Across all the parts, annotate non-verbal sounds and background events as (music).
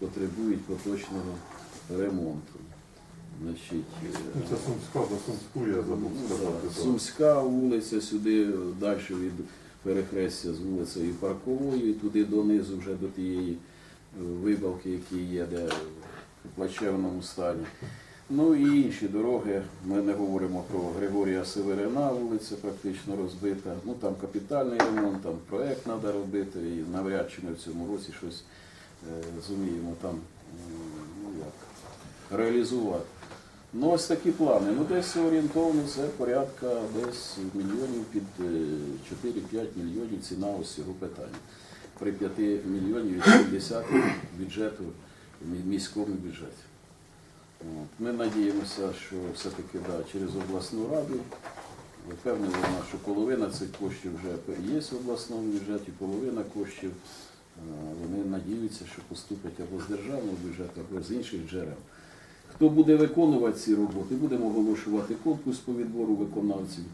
потребують поточного ремонту. Значить, е, Ну, Це Сумська, до Сумську я забув Ну, сказати. Сумська вулиця, сюди далі від перехрестя з вулицею Парковою, і туди донизу вже до тієї е, вибавки, які є, де в плачевному стані. Ну і інші дороги. Ми не говоримо про Григорія Северина, вулиця практично розбита. Ну там капітальний ремонт, там проект треба робити, і навряд чи ми в цьому році щось зуміємо там ну, як, реалізувати. Ну, ось такі плани. Ну, десь орієнтовно це порядка десь мільйонів під е, 4-5 мільйонів ціна ось цього питання. При 5 мільйонів 80 бюджету мі- міському бюджеті. От. Ми надіємося, що все-таки да, через обласну раду впевнені, що половина цих коштів вже є в обласному бюджеті, половина коштів е, вони надіються, що поступять або з державного бюджету, або з інших джерел. Хто буде виконувати ці роботи, будемо оголошувати конкурс по відбору виконавців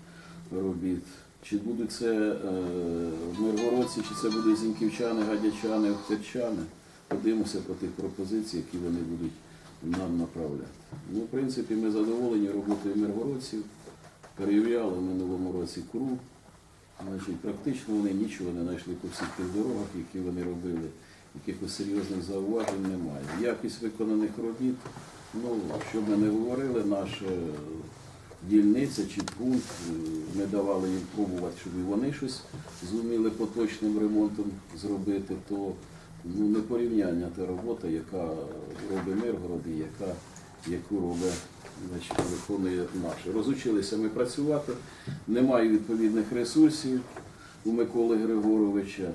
робіт. Чи будуть це е, миргородці, чи це будуть зіньківчани, гадячани, охтирчани. Подивимося по тих пропозицій, які вони будуть нам направляти. Ну, в принципі, ми задоволені роботою миргородців. Перевіряли в минулому році КРУ. Значить, практично вони нічого не знайшли по всіх тих дорогах, які вони робили. Якихось серйозних зауважень немає. Якість виконаних робіт, ну, що ми не говорили, наша дільниця чи пункт, е, ми давали їм пробувати, щоб і вони щось зуміли поточним ремонтом зробити, то ну, не порівняння та робота, яка робить Миргород і яка, яку робить значить, виконує наше. Розучилися ми працювати, немає відповідних ресурсів у Миколи Григоровича.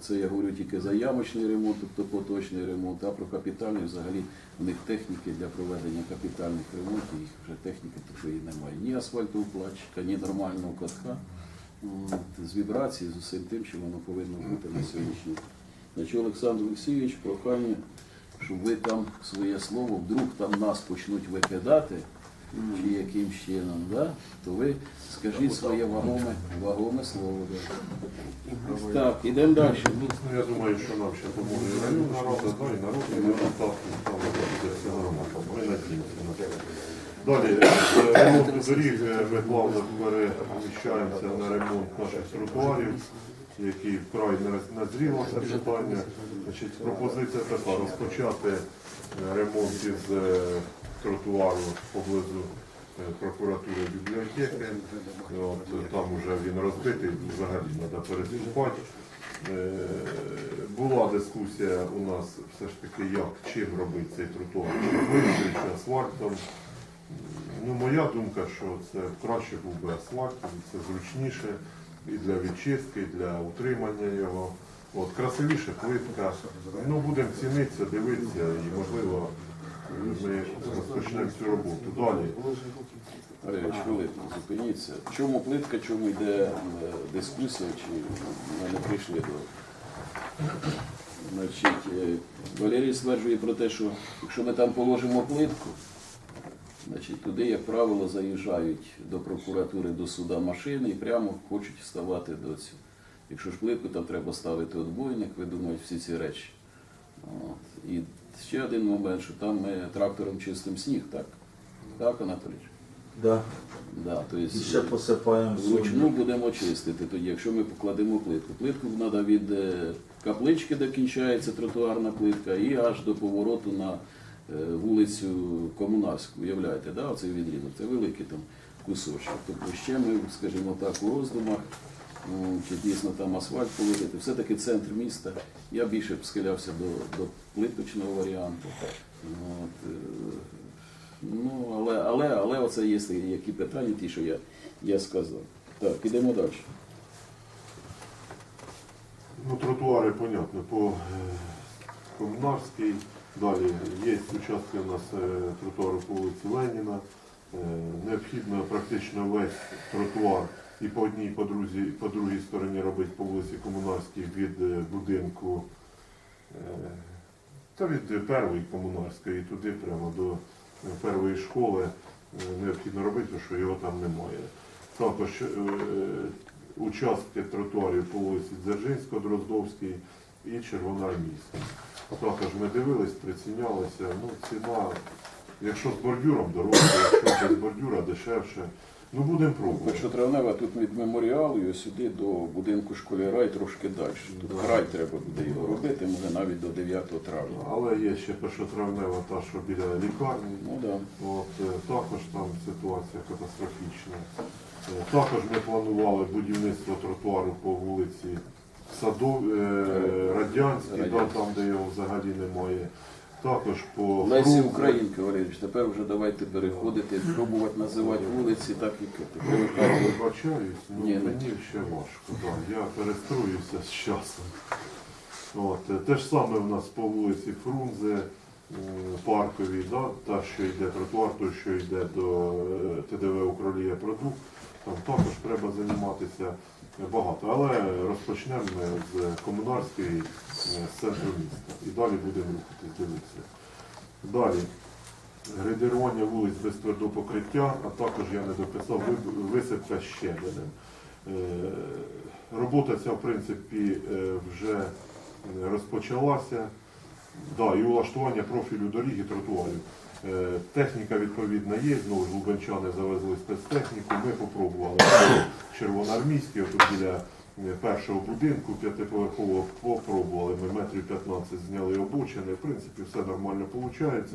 Це я говорю тільки за ямочний ремонт, тобто поточний ремонт, а про капітальний взагалі в них техніки для проведення капітальних ремонтів, їх вже техніки такої немає. Ні асфальтоукладчика, ні нормального катка з вібрації, з усім тим, що воно повинно бути на сьогоднішній. день. Значить, Олександр Олексійович, прохання, щоб ви там своє слово, вдруг там нас почнуть викидати, чи яким чином, да? то ви скажіть своє вагоме, вагоме слово. Да. Так, ідемо далі. Ну, я думаю, що нам ще поможе і районна рада, да, і депутат, і там буде все нормально. Ми надіємося на це. Далі, е, ремонт доріг е, ми плавно переміщаємося на ремонт наших тротуарів, які вкрай назріло це питання. Значить, пропозиція така розпочати е, ремонт із е, тротуару поблизу е, прокуратури бібліотеки. От, там вже він розбитий, взагалі треба переступати. Була дискусія у нас все ж таки, як чим робити цей тротуар, чи асфальтом. Ну, моя думка, що це краще був би асфальт, це зручніше і для відчистки, і для утримання його. От, красивіше плитка. Ну, будемо цінитися, дивитися і, можливо, ми розпочнемо цю роботу. Далі. Валерійович, хвилинку, зупиніться. Чому плитка, чому йде е, дискусія, чи ми не прийшли до. Значить, е, Валерій стверджує про те, що якщо ми там положимо плитку, значить, туди, як правило, заїжджають до прокуратури, до суда машини і прямо хочуть ставати до цього. Якщо ж плитку, там треба ставити отбойник, видумають всі ці речі. От. І ще один момент, що там ми трактором чистимо сніг, так? Так, Анатолійович? Да. Да, то есть, І ще посипаємо Вручну будемо чистити тоді, якщо ми покладемо плитку. Плитку треба від е, каплички, де кінчається тротуарна плитка, і аж до повороту на вулицю Комунарську. Уявляєте, да, оцей відрізок? Це великий там кусочок. Тобто ще ми, скажімо так, у роздумах, ну, чи дійсно там асфальт положити. Все-таки центр міста. Я більше б схилявся до, до плиточного варіанту. От, е, Ну, але, але, але оце є які питання, ті, що я, я сказав. Так, підемо далі. Ну, тротуари, понятно, по е, Комунарській. Далі є участки у нас е, тротуару по вулиці Леніна. Е, Необхідно практично весь тротуар і по одній, і по другій, по другій стороні робити по вулиці Комунарській від е, будинку та від першої комунарської і туди прямо до першої школи необхідно робити, тому що його там немає. Також участки тротуарів по вулиці Дзержинського, Дроздовській і Червоноармійська. Також ми дивились, прицінялися. Ну, ціна, якщо з бордюром дорожче, якщо без бордюра дешевше. Ну будемо пробувати. Першотравнева тут від меморіалу і сюди до будинку школяра і трошки далі. Тут край треба буде його робити, може навіть до 9 травня. Але є ще першотравнева, та, що біля лікарні. Ну да. От, е, також там ситуація катастрофічна. Е, Також ми планували будівництво тротуару по вулиці Садов, е, Радянській, да, там, де його взагалі немає. Також по Лесі. Українки, Валерійович, тепер вже давайте переходити, пробувати називати вулиці, так як Я (coughs) привикали. вибачаюсь, ну, Ні, ну. мені ще важко. Да. Я перестроюся з часом. От, е, те ж саме в нас по вулиці Фрунзе, м, парковій, да, та, що йде тротуар, той, що йде до е, ТДВ Укролія Продукт, там також треба займатися багато. Але розпочнемо з комунарської е, центру міста. І далі будемо рухатись, дивитися. Далі. Грейдерування вулиць без твердого покриття, а також я не дописав висипка щебенем. Робота ця, в принципі, е, вже розпочалася. Да, і улаштування профілю доріг і тротуарів. Е, Техніка відповідна є, знову ж лубенчани завезли спецтехніку. Ми попробували (coughs) червоноармійський, отут біля першого будинку п'ятиповерхового попробували. Ми метрів 15 зняли обочини. В принципі, все нормально виходить.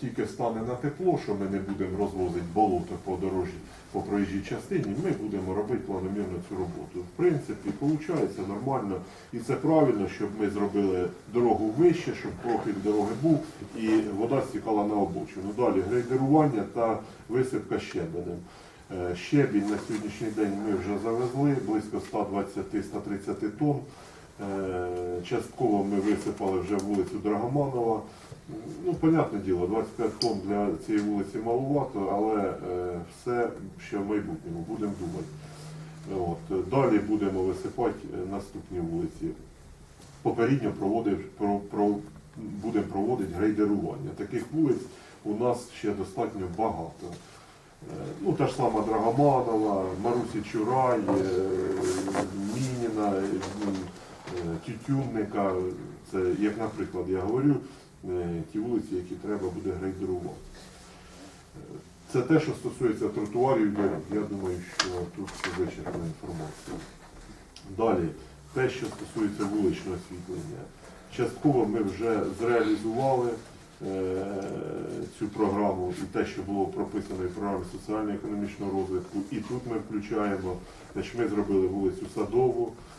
Тільки стане на тепло, що ми не будемо розвозити болото по дорожі по проїжджій частині, ми будемо робити планомірно цю роботу. В принципі, виходить нормально. І це правильно, щоб ми зробили дорогу вище, щоб профіль дороги був і вода стікала на обочину. Далі грейдерування та висипка щебенем. Е, Щебінь на сьогоднішній день ми вже завезли близько 120-130 тонн. Е, Частково ми висипали вже вулицю Драгоманова. Ну, понятне діло, 25 тонн для цієї вулиці маловато, але е, все ще в майбутньому, будемо думати. От. Далі будемо висипати наступні вулиці. Попередньо про, про, будемо проводити грейдерування. Таких вулиць у нас ще достатньо багато. Е, Ну, та ж сама Драгоманова, Марусі Чурай, е, Мініна, е, Тютюнника. Це, як, наприклад, я говорю, ті вулиці, які треба буде грейдерувати. Це те, що стосується тротуарів. Я думаю, що тут вичерпна інформація. Далі, те, що стосується вуличного освітлення. Частково ми вже зреалізували цю програму і те, що було прописано в програмі соціально-економічного розвитку. І тут ми включаємо, значить, ми зробили вулицю Садову, е,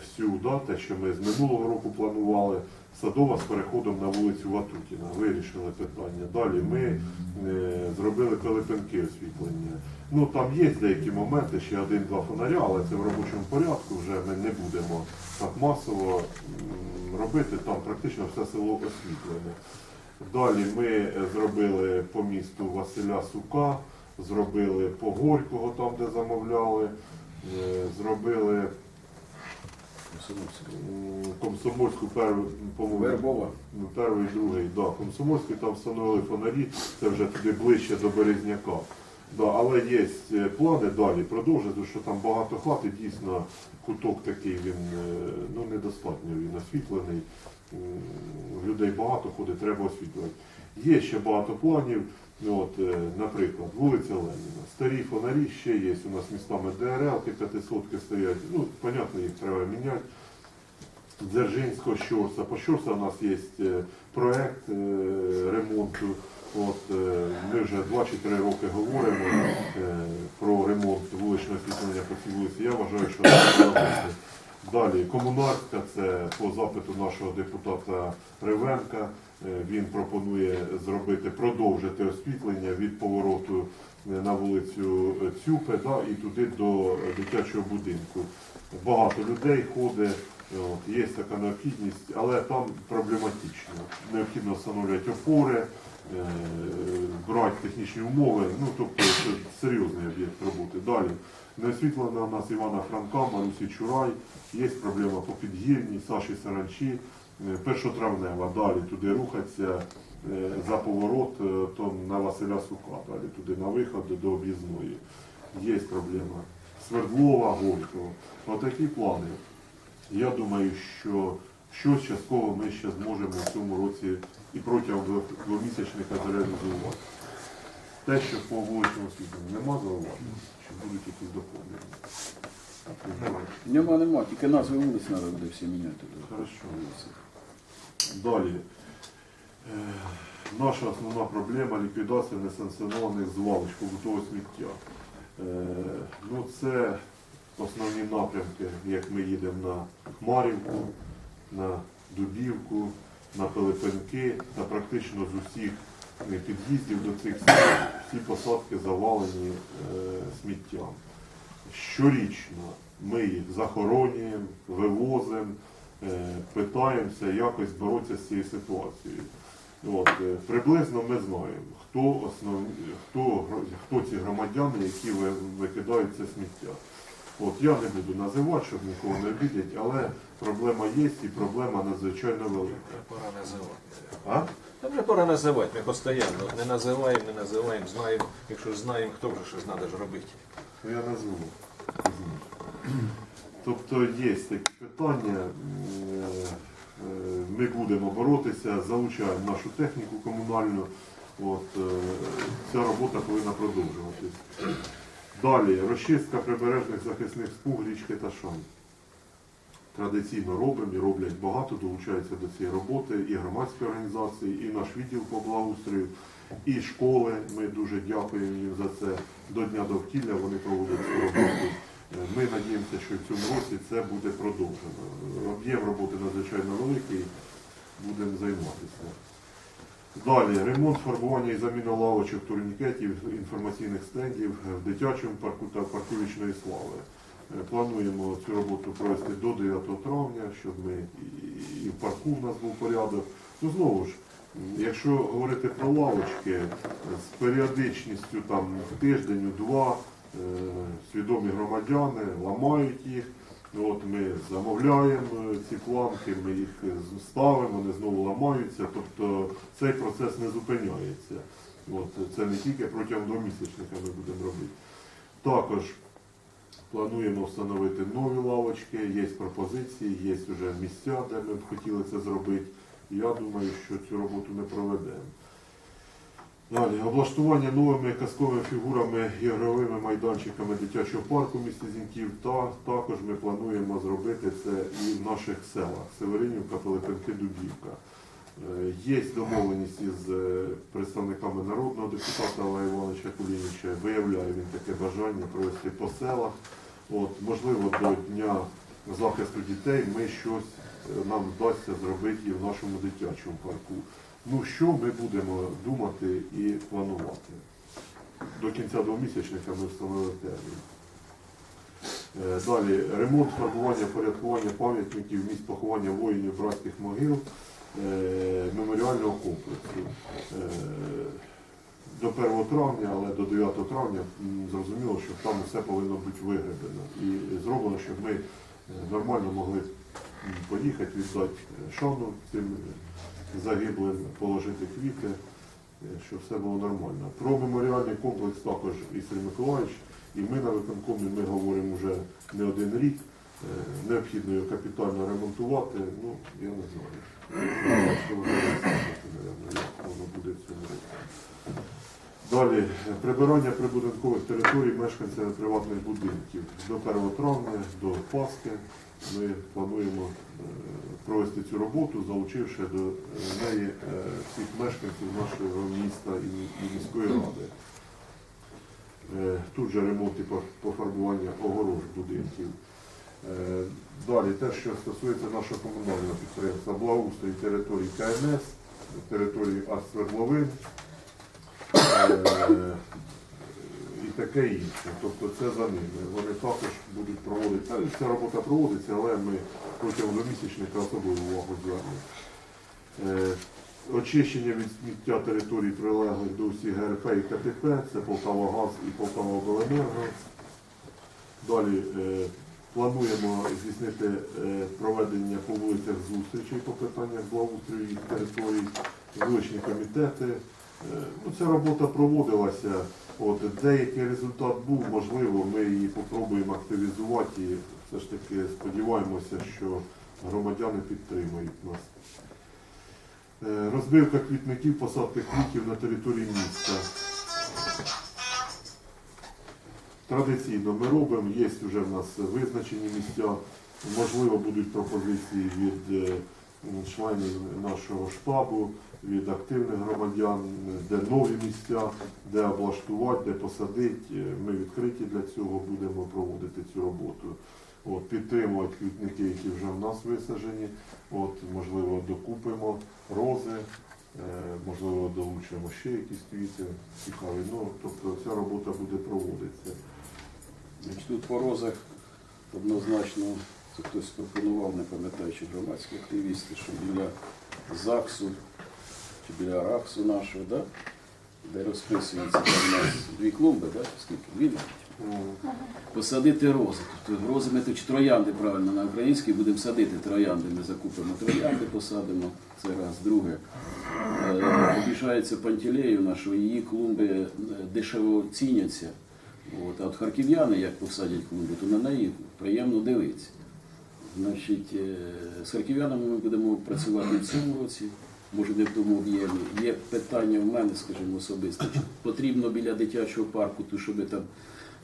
всю, да, те, що ми з минулого року планували. Садова з переходом на вулицю Ватутіна. Вирішили питання. Далі ми е, зробили Пилипенки освітлення. Ну там є деякі моменти, ще один-два фонаря, але це в робочому порядку. Вже ми не будемо так масово робити. Там практично все село освітлене. Далі ми е, зробили по місту Василя Сука, зробили по Горького, там де замовляли, е, зробили Комсомольську першу, по-моєму. Ну, Перший, другий, да. Комсомольський там встановили фонарі, це вже туди ближче до Березняка. Да, але є е, плани далі продовжити, що там багато хат і дійсно куток такий він е, ну, недостатньо він освітлений. Людей багато ходить, треба освітлювати. Є ще багато планів. Ну, От, е, наприклад, вулиця Леніна. Старі фонарі ще є у нас містами ДРЛ, 500 стоять. Ну, понятно, їх треба міняти. Дзержинського Щорса. По Щорса у нас є е, проект е, ремонту. От, ми вже 2-3 роки говоримо про ремонт вуличного освітлення по цій вулиці. Я вважаю, що це. Далі комунарська, це по запиту нашого депутата Ревенка. Е, Він пропонує зробити, продовжити освітлення від повороту е, на вулицю Цюпе да, і туди до дитячого будинку. Багато людей ходить, є така необхідність, але там проблематично. Необхідно встановлювати опори, е, брати технічні умови, ну тобто це серйозний об'єкт роботи. Далі. Не освітлена у нас Івана Франка, Марусі Чурай, є проблема по підгірні, Саші Саранчі, е, першотравнева, далі туди рухатися е, за поворот, е, то на Василя Сука, далі туди на виход до об'їзної. Є проблема. Свердлова, Горького. Отакі плани. Я думаю, що Щось частково ми ще зможемо в цьому році і протягом двомісячника зреалізувати. Те, що по вуличному освітленню нема зауважень, чи будуть якісь доповнення? Нема, нема, тільки назви вулиць треба буде всі міняти. Хорошо. Далі. Е, Наша основна проблема ліквідація несанкціонованих звалищ побутового сміття. Е, Ну, це основні напрямки, як ми їдемо на Хмарівку, на Дубівку, на Пилипенки та практично з усіх е, під'їздів до цих сіл всі посадки завалені е, сміттям. Щорічно ми їх захоронюємо, вивозимо, е, питаємося якось боротися з цією ситуацією. От, е, приблизно ми знаємо, хто, основні, хто, хто ці громадяни, які ви- викидають це сміття. От, я не буду називати, щоб нікого не обідять, але проблема є і проблема надзвичайно велика. Пора називати. А? Та вже пора називати, ми постійно не називаємо, не називаємо, знаємо. Якщо ж знаємо, хто вже щось треба ж робити. Ну, я назву. Тобто є такі питання. е, е, Ми будемо боротися, залучаємо нашу техніку комунальну. От, е, ця робота повинна продовжуватись. Далі, розчистка прибережних захисних спуг річки Ташан. Традиційно робимо і роблять багато, долучаються до цієї роботи і громадські організації, і наш відділ по благоустрою, і школи. Ми дуже дякуємо їм за це. До Дня довкілля вони проводять цю роботу. Е, Ми надіємося, що в цьому році це буде продовжено. Об'єм роботи надзвичайно великий, будемо займатися. Далі ремонт, фарбування і заміна лавочок, турнікетів, інформаційних стендів в дитячому парку та парку вічної слави. Е, Плануємо цю роботу провести до 9 травня, щоб ми і- в парку в нас був порядок. Ну знову ж, якщо говорити про лавочки, з періодичністю там в тиждень, у два е, свідомі громадяни ламають їх. Ну, От ми замовляємо е, ці планки, ми їх ставимо, вони знову ламаються. Тобто цей процес не зупиняється. От, це не тільки протягом двомісячника ми будемо робити. Також плануємо встановити нові лавочки, є пропозиції, є вже місця, де ми б хотіли це зробити. Я думаю, що цю роботу ми проведемо. Далі, облаштування новими казковими фігурами і ігровими майданчиками дитячого парку в місті Зіньків. Та також ми плануємо зробити це і в наших селах Северинівка, Пилипенки, Дубівка. Е, Є домовленість із е, представниками народного депутата Олега Івановича Кулініча. Виявляє він таке бажання провести по селах. От, можливо, до Дня захисту дітей ми щось е, нам вдасться зробити і в нашому дитячому парку. Ну, що ми будемо думати і планувати? До кінця двомісячника ми встановили термін. Е, Далі ремонт, фарбування, порядкування пам'ятників, місць поховання воїнів братських могил е, меморіального комплексу. До 1 травня, але до 9 травня зрозуміло, що там все повинно бути вигребено і зроблено, щоб ми е, нормально могли поїхати, віддати е, шану цим е, загиблим, положити квіти, щоб все було нормально. Про меморіальний комплекс також і Сергій Миколаївич, і ми на виконкомі ми говоримо вже не один рік. Е, Необхідно його капітально ремонтувати, ну, я не знаю. Далі, прибирання прибудинкових територій мешканцями приватних будинків. До 1 травня, до Пасхи ми плануємо е, провести цю роботу, залучивши до неї е, всіх мешканців нашого міста і міської ради. Тут же ремонт і пофарбування огорож будинків. Е, Далі те, що стосується нашого комунального підприємства, благоустрій території КНС, території Аствердловин е, і таке інше. Тобто це за ними. Вони також будуть проводити. Ця робота проводиться, але ми протягом двомісячника особливу увагу звернемо. Е, Очищення від сміття територій прилеглих до усіх ГРП і КТП, це Полтава Газ і Полтава Обленерго. Далі плануємо здійснити е, проведення по вулицях зустрічей по питаннях благоустрою їх територій, вуличні комітети. Е, ну, ця робота проводилася. От, деякий результат був, можливо, ми її спробуємо активізувати і все ж таки сподіваємося, що громадяни підтримують нас. Е, Розбивка квітників, посадка квітів на території міста. Традиційно ми робимо, є вже в нас визначені місця. Можливо, будуть пропозиції від е, членів нашого штабу, від активних громадян, де нові місця, де облаштувати, де посадити. Е, Ми відкриті для цього будемо проводити цю роботу. От, підтримувати квітники, які вже в нас висаджені. От, можливо, докупимо рози, е, можливо, долучимо ще якісь квіти цікаві. Ну, тобто ця робота буде проводитися. Тут по розах однозначно це хтось пропонував, не пам'ятаю, чи громадські активісти, що біля ЗАГСу чи біля РАКСу нашого, да? де розписується там у нас дві клумби, да? скільки? Дві? Посадити рози. Тобто рози ми тут троянди правильно на українській будемо садити троянди. Ми закупимо троянди, посадимо. Це раз. Друге. Е, Обіжається Пантелеївна, що її клумби е, дешево ціняться. От, а от харків'яни, як посадять клумби, то на неї приємно дивитися. Значить, е, з харків'янами ми будемо працювати в цьому році, може не в тому об'ємі. Є питання в мене, скажімо, особисто. Потрібно біля дитячого парку, то щоб там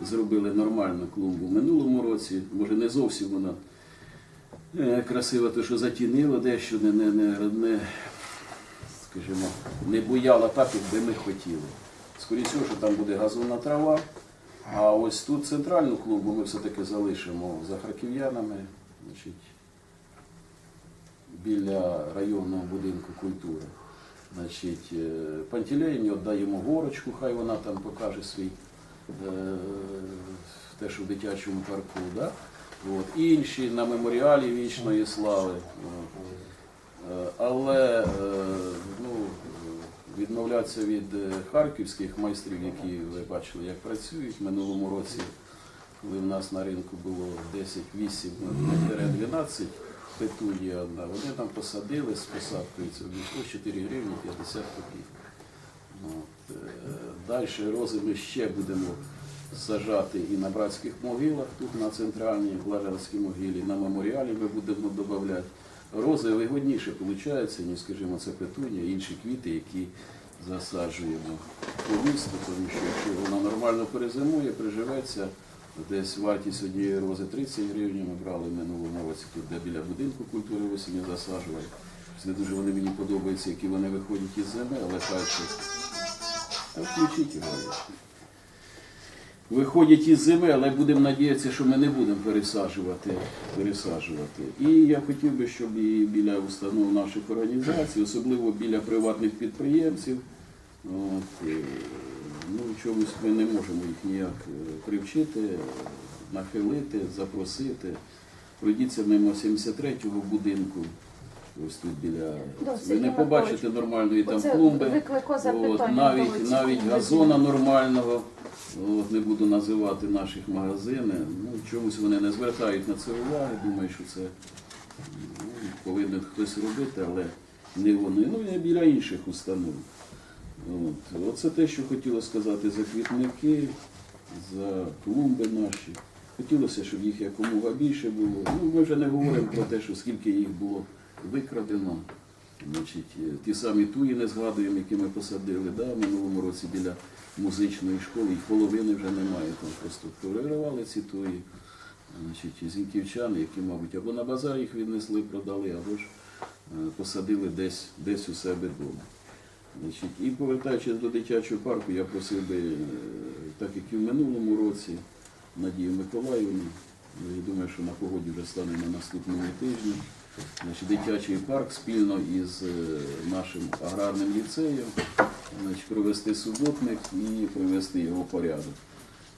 зробили нормальну клумбу в минулому році. Може не зовсім вона е, красива, то що затінило дещо, не, не, не, не, скажімо, не буяла так, як би ми хотіли. Скоріше, що там буде газонна трава. А ось тут центральну клумбу ми все-таки залишимо за харків'янами, значить, біля районного будинку культури. Значить, е, Пантелеївні віддаємо горочку, хай вона там покаже свій е, те, що в дитячому парку. Да? От. Інші на меморіалі вічної слави. Е, Але ну, відмовлятися від е, харківських майстрів, які ви бачили, як працюють минулому році, коли в нас на ринку було 10, 8, 12 петунія одна, вони там посадили з посадкою, це обійшло 4 гривні 50 копійок. От, е, Далі рози ми ще будемо сажати і на братських могилах, тут на центральній Блаженській могилі, на меморіалі ми будемо додавати. Рози вигодніше виходить, ніж, скажімо, це петунія, інші квіти, які засаджуємо по місту, тому що якщо вона нормально перезимує, приживеться, десь вартість однієї рози 30 гривень, ми брали минулому році, тут де біля будинку культури в осінні засаджували. Не дуже вони мені подобаються, які вони виходять із зими, але. Та включіть його. Виходять із зими, але будемо надіятися, що ми не будемо пересаджувати. пересаджувати. І я хотів би, щоб і біля установ наших організацій, особливо біля приватних підприємців, от, е, ну, чомусь ми не можемо їх ніяк е, привчити, нахилити, запросити. Пройдіться мимо 73-го будинку. Ось тут біля ви не побачите нормальної там клумби. От, навіть навіть газона нормального, от, не буду називати наших магазини. Ну, чомусь вони не звертають на це уваги. Думаю, що це ну, повинен хтось робити, але не вони. Ну і біля інших установ. От. Оце те, що хотілося сказати за квітники, за клумби наші. Хотілося, щоб їх якомога більше було. Ну, ми вже не говоримо про те, що скільки їх було викрадено. Значить, е, ті самі туї не згадуємо, які ми посадили да, в минулому році біля музичної школи, їх половини вже немає. Там просто переривали ці туї. Значить, зінківчани, які, мабуть, або на базар їх віднесли, продали, або ж е, посадили десь, десь у себе вдома. Значить, і повертаючись до дитячого парку, я просив би, е, так як і в минулому році, Надію Миколаївну, ну, я думаю, що на погоді вже стане на наступному тижні. Значить, дитячий парк спільно із е, нашим аграрним ліцеєм значить, провести суботник і привести його в порядок.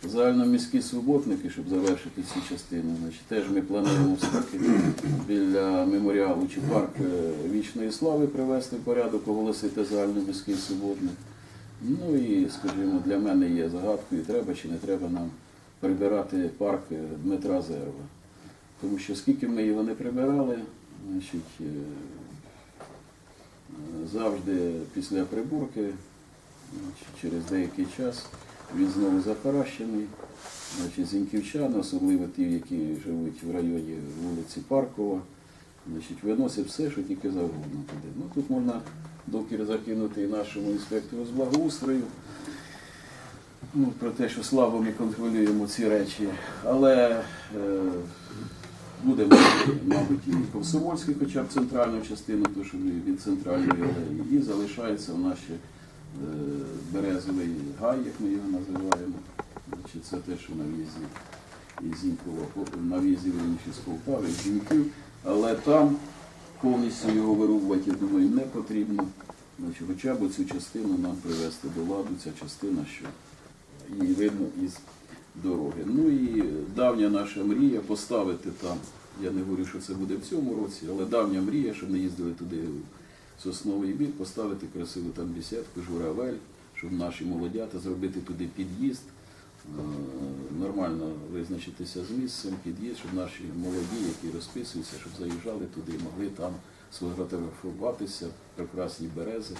Загальноміські суботники, щоб завершити цю частину, значить, теж ми плануємо все-таки біля меморіалу чи парк е, вічної слави привести в порядок, оголосити загальноміський суботник. Ну і, скажімо, для мене є загадкою, треба чи не треба нам прибирати парк е, Дмитра Зерва. Тому що скільки ми його не прибирали, значить, е, завжди після приборки, значить, через деякий час він знову захаращений. Значить, зіньківчани, особливо ті, які живуть в районі вулиці Паркова, Значить, виносять все, що тільки завгодно туди. Ну тут можна докір закинути і нашому інспектору з благоустрою. Ну, про те, що слабо ми контролюємо ці речі. Але е, буде, мабуть, і Комсомольський, хоча б центральну частину, то що від центральної алеї, і залишається в наші е, березовий гай, як ми його називаємо. Значить, це те, що на в'їзді на в'їзді верніше з Полтави, з Зіньків. Але там повністю його вирубувати, я думаю, не потрібно. Значить, хоча б цю частину нам привести до ладу, ця частина, що її видно із дороги. Ну і давня наша мрія поставити там. Я не говорю, що це буде в цьому році, але давня мрія, щоб не їздили туди в сосновий бір, поставити красиву там бесідку, журавель, щоб наші молодята зробити туди під'їзд, е, нормально визначитися з місцем, під'їзд, щоб наші молоді, які розписуються, щоб заїжджали туди могли там сфотографуватися, прекрасні берези.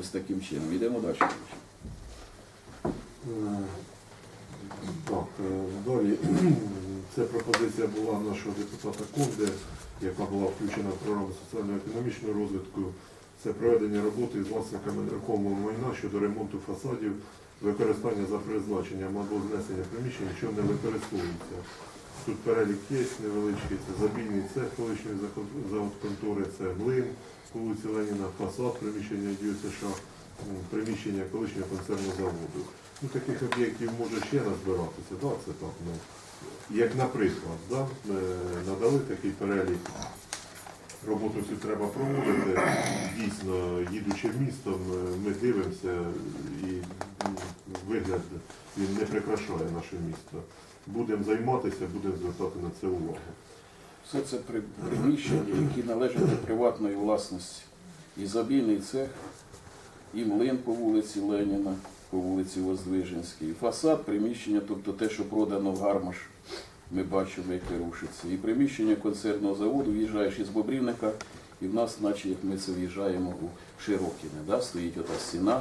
Ось таким чином. Йдемо далі. Так, е, далі. (clears throat) Це пропозиція була нашого депутата Конде, яка була включена в програму соціально-економічного розвитку. Це проведення роботи з власниками нерухомого майна щодо ремонту фасадів, використання за призначенням або знесення приміщень, що не використовується. Тут перелік є невеличкий, це забійний цех колишньої закон- заводконтори, це млин, вулиці Леніна, фасад, приміщення США, приміщення колишнього концерну заводу. Ну, таких об'єктів може ще назбиратися, да, це так, ну, як наприклад, да, е, надали такий перелік, роботу цю треба проводити. Дійсно, їдучи містом, е, ми дивимося і вигляд він не прикрашає наше місто. Будемо займатися, будемо звертати на це увагу. Все це приміщення, які належать до приватної власності. І забійний цех, і млин по вулиці Леніна, по вулиці Воздвиженській, фасад приміщення, тобто те, що продано в Гармаш, ми бачимо, яке рушиться. І приміщення концерного заводу, в'їжджаєш із Бобрівника, і в нас, наче як ми це в'їжджаємо у Широкіне, да? стоїть ота стіна.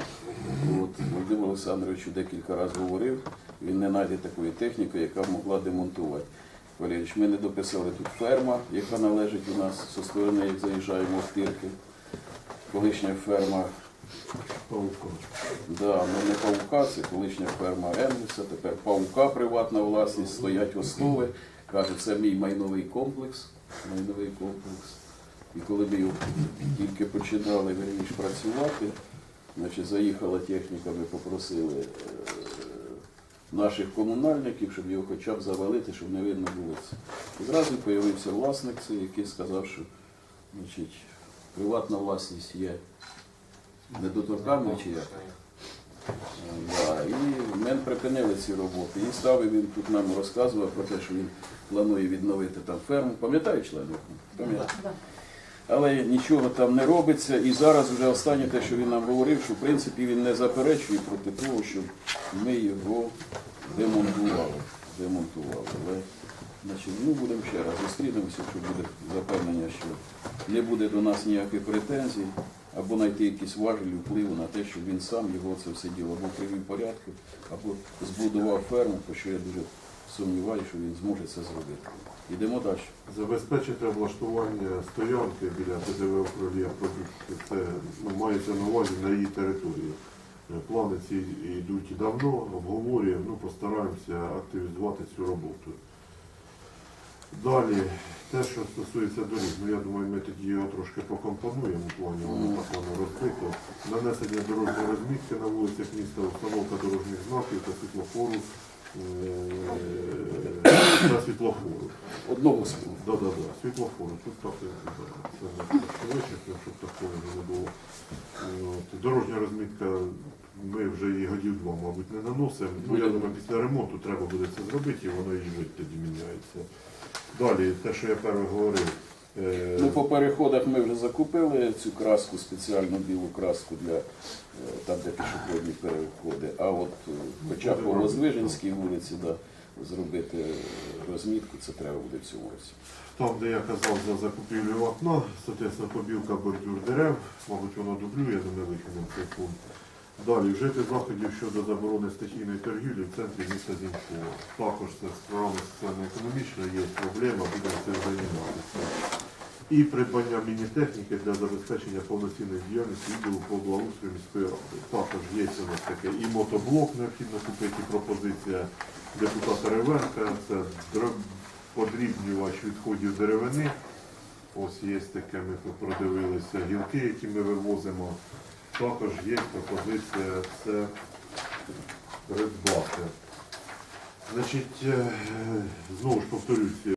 От, Володимир Олександрович декілька разів говорив, він не знайде такої техніки, яка могла демонтувати. Валерійович, ми не дописали тут ферма, яка належить у нас зі сторони, як заїжджаємо в Тирки. Колишня ферма, Павлко. да, ну не павука, це колишня ферма Енгельса, тепер павука приватна власність, стоять основи. Каже, це мій майновий комплекс. Майновий комплекс. І коли ми його тільки починали вірніш, працювати, значить, заїхала техніка, ми попросили е, наших комунальників, щоб його хоча б завалити, щоб не видно було це. І зразу з'явився власник, цей, який сказав, що значить, приватна власність є недоторканна чи як. Да, і ми припинили ці роботи. І ставив він тут нам розказував про те, що він планує відновити там ферму. Пам'ятаю член? Пам'ятаю. Але нічого там не робиться. І зараз вже останнє те, що він нам говорив, що в принципі він не заперечує проти того, щоб ми його демонтували. демонтували. Але значить, ну, будемо ще раз зустрінемося, якщо буде запевнення, що не буде до нас ніяких претензій, або знайти якісь важелі впливу на те, щоб він сам його це все діло або привів порядку, або збудував ферму, про що я дуже сумніваюся, що він зможе це зробити. Йдемо далі. Забезпечити облаштування стоянки біля ПДВ управління. Це ну, мається на увазі на її території. Е, Плани ці йдуть давно, обговорюємо, ну, постараємося активізувати цю роботу. Далі, те, що стосується доріг, ну я думаю, ми тоді його трошки покомпонуємо плані, воно так воно розбито. Нанесення дорожньої розмітки на вулицях міста, установка дорожніх знаків та світлофору е, та світлофору. Одного слова. Да, да, да, світлофори. Тут так е, це не щоб такого не було. Дорожня розмітка, ми вже її годів два, мабуть, не наносимо. Ну, я думаю, після ремонту треба буде це зробити, і воно її вид тоді міняється. Далі, те, що я перше говорив. е, Ну, по переходах ми вже закупили цю краску, спеціальну білу краску для е, там, де пішохідні переходи. А от е, хоча б по Возвиженській вулиці да, зробити розмітку, це треба буде в цьому році. Там, де я казав за закупівлю вапна, соответственно, побілка бордюр дерев, мабуть, воно дублює, але ми викинемо цей пункт. Далі, вжити заходів щодо заборони стихійної торгівлі в центрі міста Зінькова. Також це з програми соціально-економічної є проблема, будемо цим займатися. і придбання міні-техніки для забезпечення повноцінної діяльності відділу по благоустрою міської ради. Також є у нас таке і мотоблок необхідно купити, і пропозиція депутата Ревенка, це подрібнювач відходів деревини. Ось є таке, ми продивилися гілки, які ми вивозимо. Також є пропозиція це придбати. Значить, е, знову ж повторюсь,